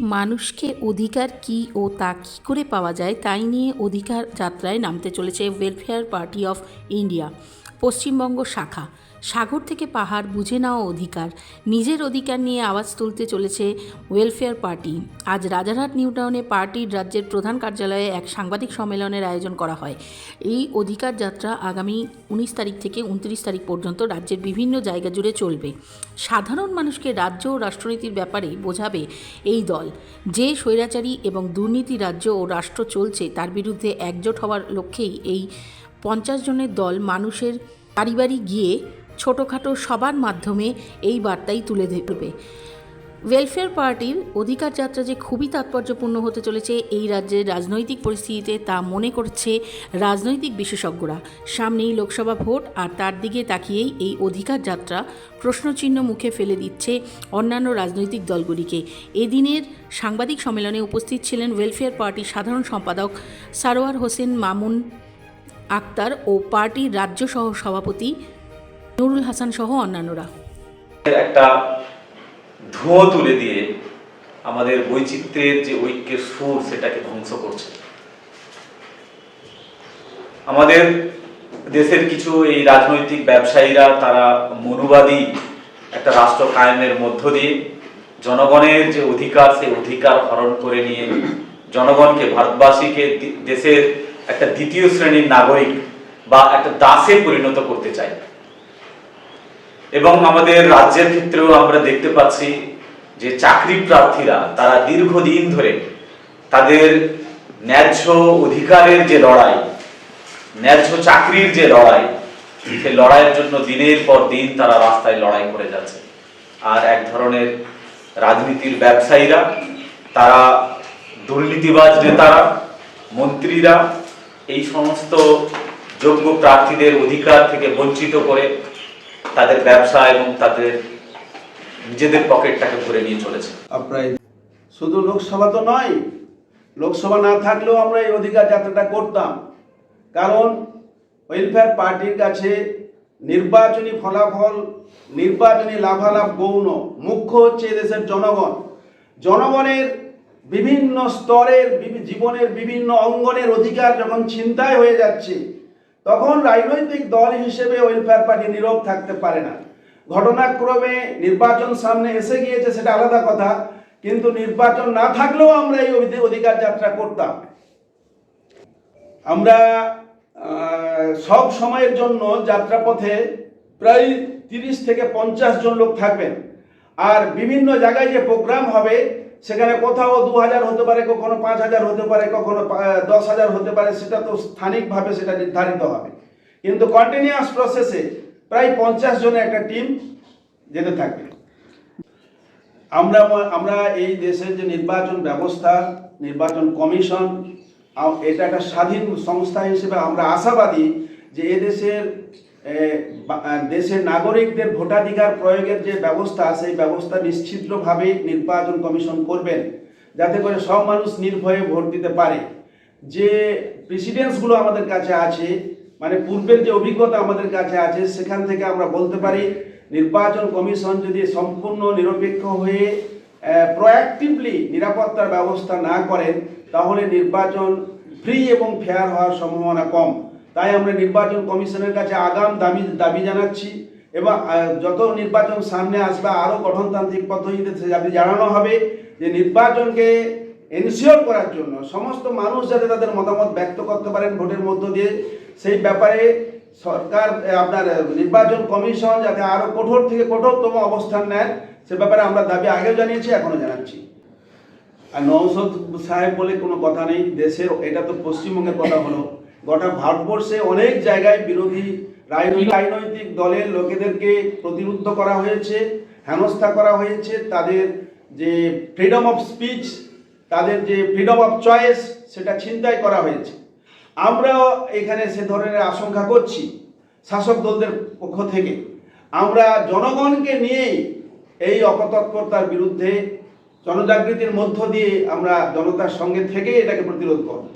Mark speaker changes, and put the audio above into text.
Speaker 1: মানুষকে অধিকার কি ও তা কী করে পাওয়া যায় তাই নিয়ে অধিকার যাত্রায় নামতে চলেছে welfare party of India Paschimbanga শাখা। সাগর থেকে পাহাড় বুঝে নেওয়া অধিকার। নিজের অধিকার নিয়ে আওয়াজ তুলতে চলেছে ওয়েলফেয়ার পার্টি আজ রাজারহাট নিউটাউনে পার্টির রাজ্যের প্রধান কার্যালয়ে এক সাংবাদিক সম্মেলনের আয়োজন করা হয়। এই অধিকার যাত্রা আগামী উনিশ তারিখ থেকে উনত্রিশ তারিখ পর্যন্ত রাজ্যের বিভিন্ন জায়গা জুড়ে চলবে। সাধারণ মানুষকে রাজ্য ও রাষ্ট্রনীতির ব্যাপারে বোঝাবে এই দল। যে স্বৈরাচারী এবং দুর্নীতি রাজ্য ও রাষ্ট্র চলছে তার বিরুদ্ধে একজোট হওয়ার লক্ষ্যেই এই পঞ্চাশ জনের দল মানুষের বাড়ি বাড়ি গিয়ে ছোটোখাটো সবার মাধ্যমে এই বার্তাই তুলে ধরবে। ওয়েলফেয়ার পার্টির অধিকার যাত্রা যে খুবই তাৎপর্যপূর্ণ হতে চলেছে এই রাজ্যের রাজনৈতিক পরিস্থিতিতে তা মনে করছে রাজনৈতিক বিশেষজ্ঞরা। সামনেই লোকসভা ভোট আর তার দিকে তাকিয়েই এই অধিকার যাত্রা প্রশ্নচিহ্ন মুখে ফেলে দিচ্ছে অন্যান্য রাজনৈতিক দলগুলিকে। এদিনের সাংবাদিক সম্মেলনে উপস্থিত ছিলেন ওয়েলফেয়ার পার্টির সাধারণ সম্পাদক সারোয়ার হোসেন মামুন। আক্তার ও পার্টির রাজ্য সহ সভাপতি নুরুল হাসান সহ অন্যান্যরা।
Speaker 2: একটা ধোঁয়া তুলে দিয়ে আমাদের বৈচিত্র্যের যে ঐক্যের সুর সেটাকে ধ্বংস করছে। আমাদের দেশের কিছু এই রাজনৈতিক ব্যবসায়ীরা, তারা মনুবাদী একটা রাষ্ট্র কায়েমের মধ্য দিয়ে জনগণের যে অধিকার, সেই অধিকার হরণ করে নিয়ে জনগণকে, ভারতবাসীকে দেশের একটা দ্বিতীয় শ্রেণির নাগরিক বা একটা দাসে পরিণত করতে চায় এবং আমাদের রাজ্যের ক্ষেত্রেও আমরা দেখতে পাচ্ছি যে চাকরি প্রার্থীরা, তারা দীর্ঘদিন ধরে তাদের ন্যায্য অধিকারের যে লড়াই, ন্যায্য চাকরির যে লড়াই, সে লড়াইয়ের জন্য দিনের পর দিন তারা রাস্তায় লড়াই করে যাচ্ছে। আর এক ধরনের রাজনীতির ব্যবসায়ীরা, তারা দুর্নীতিবাজ নেতারা, মন্ত্রীরা এই সমস্ত যোগ্য প্রার্থীদের অধিকার থেকে বঞ্চিত করে তাদের ব্যবসা এবং তাদের নিজেদের পকেটটাকে ভরে নিয়ে চলেছে।
Speaker 3: প্রায় শুধু লোকসভা তো নয়, লোকসভা না থাকলেও আমরা এই অধিকার যাত্রাটা করতাম। কারণ ওয়েলফেয়ার পার্টির কাছে নির্বাচনী ফলাফল, নির্বাচনী লাভালাভ গৌণ। মুখ্য হচ্ছে দেশের জনগণ। জনগণের বিভিন্ন স্তরের জীবনের বিভিন্ন অঙ্গনের অধিকার যখন ছিনতাই হয়ে যাচ্ছে, তখন রাজনৈতিক দল হিসেবে ওয়েলফেয়ার পার্টি নীরব থাকতে পারে না। ঘটনাক্রমে নির্বাচন সামনে এসে গিয়েছে সেটা আলাদা কথা, কিন্তু নির্বাচন না থাকলেও আমরা এই অধি- অধিকার যাত্রা করতাম। আমরা সব সময়ের জন্য যাত্রাপথে প্রায় তিরিশ থেকে পঞ্চাশ জন লোক থাকবেন। আর বিভিন্ন জায়গায় যে প্রোগ্রাম হবে সেখানে কোথাও দু হাজার হতে পারে, কখনো পাঁচ হাজার হতে পারে, কখনো দশ হাজার হতে পারে, সেটা তো স্থানিকভাবে সেটা নির্ধারিত হবে। কিন্তু কন্টিনিউয়াস প্রসেসে প্রায় পঞ্চাশ জনের একটা টিম যেতে থাকবে। আমরা আমরা এই দেশের যে নির্বাচন ব্যবস্থা, নির্বাচন কমিশন এটা একটা স্বাধীন সংস্থা হিসেবে আমরা আশাবাদী যে এদেশের দেশের নাগরিকদের ভোটাধিকার প্রয়োগের যে ব্যবস্থা, সেই ব্যবস্থা নিশ্চিতভাবে নির্বাচন কমিশন করবেন, যাতে করে সব মানুষ নির্ভয়ে ভোট দিতে পারে। যে প্রেসিডেন্সগুলো আমাদের কাছে আছে মানে পূর্বের যে অভিজ্ঞতা আমাদের কাছে আছে, সেখান থেকে আমরা বলতে পারি, নির্বাচন কমিশন যদি সম্পূর্ণ নিরপেক্ষ হয়ে প্রোঅ্যাক্টিভলি নিরাপত্তার ব্যবস্থা না করেন, তাহলে নির্বাচন ফ্রি এবং ফেয়ার হওয়ার সম্ভাবনা কম। তাই আমরা নির্বাচন কমিশনের কাছে আগাম দাবি দাবি জানাচ্ছি এবং যত নির্বাচন সামনে আসবে, আরও গঠনতান্ত্রিক পদ্ধতিতে জানানো হবে যে নির্বাচনকে এনশিওর করার জন্য সমস্ত মানুষ যাতে তাদের মতামত ব্যক্ত করতে পারেন ভোটের মধ্য দিয়ে, সেই ব্যাপারে সরকার আপনার নির্বাচন কমিশন যাতে আরও কঠোর থেকে কঠোরতম অবস্থান নেন, সে ব্যাপারে আমরা দাবি আগেও জানিয়েছি এখনও জানাচ্ছি। আর নৌসদ সাহেব বলে কোনো কথা নেই, দেশের, এটা তো পশ্চিমবঙ্গের কথা হলো। গোটা ভারতবর্ষে অনেক জায়গায় বিরোধী রাজনৈতিক দলের লোকেদেরকে প্রতিরুদ্ধ করা হয়েছে হেনস্থা করা হয়েছে। তাদের যে ফ্রিডম অফ স্পিচ তাদের যে ফ্রিডম অফ চয়েস সেটা ছিনতাই করা হয়েছে। আমরাও এখানে সে ধরনের আশঙ্কা করছি শাসক দলদের পক্ষ থেকে। আমরা জনগণকে নিয়েই এই অপতৎপরতার বিরুদ্ধে জনজাগৃতির মধ্য দিয়ে আমরা জনতার সঙ্গে থেকে এটাকে প্রতিরোধ করব।